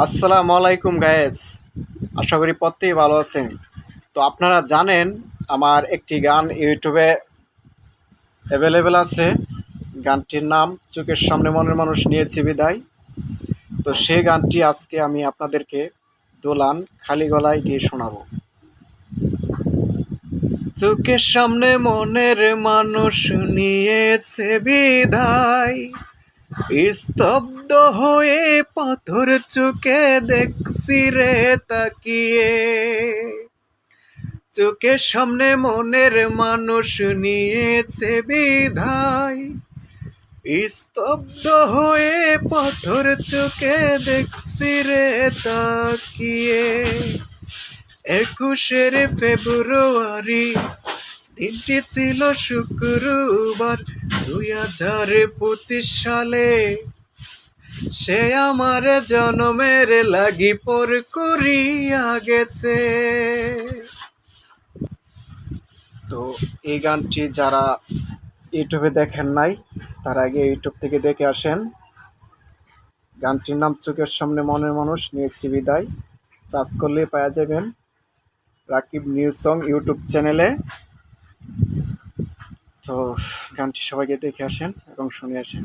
আসসালামু আলাইকুম গায়েস আশা করি প্রত্যেকেই ভালো আছেন। তো আপনারা জানেন, আমার একটি গান ইউটিউবে অ্যাভেলেবেল আছে। গানটির নাম, চোখের সামনে মনের মানুষ নিয়েছি বিদায়। তো সেই গানটি আজকে আমি আপনাদেরকে দোলান খালি গলায় গিয়ে শোনাবো। চোখের সামনে মনের মানুষ নিয়েছে বিদায়। স্তব্ধ হয়ে পাথর চোখে দেখছি রে তাকিয়ে। চোখের সামনে মনের মানুষ নিয়েছে বিধায় স্তব্ধ হয়ে পাথর চোখে দেখছি রে তাকিয়ে। একুশের ফেব্রুয়ারি দিনটি ছিল শুক্রবার দুই হাজার পঁচিশ সালে। সে আমার জন্মের লাগি পর করিয়া গেছে। তো এই গানটি যারা ইউটিউবে দেখেন নাই, তার আগে ইউটিউব থেকে দেখে আসেন। গানটির নাম চোখের সামনে মনের মানুষ, নিয়েছি বিদায়। চার্জ করলে পাওয়া যাবেন। রাকিব নিউজ সং ইউটিউব চ্যানেলে। তো গানটি সবাইকে দেখে আসেন এবং শুনে আসেন।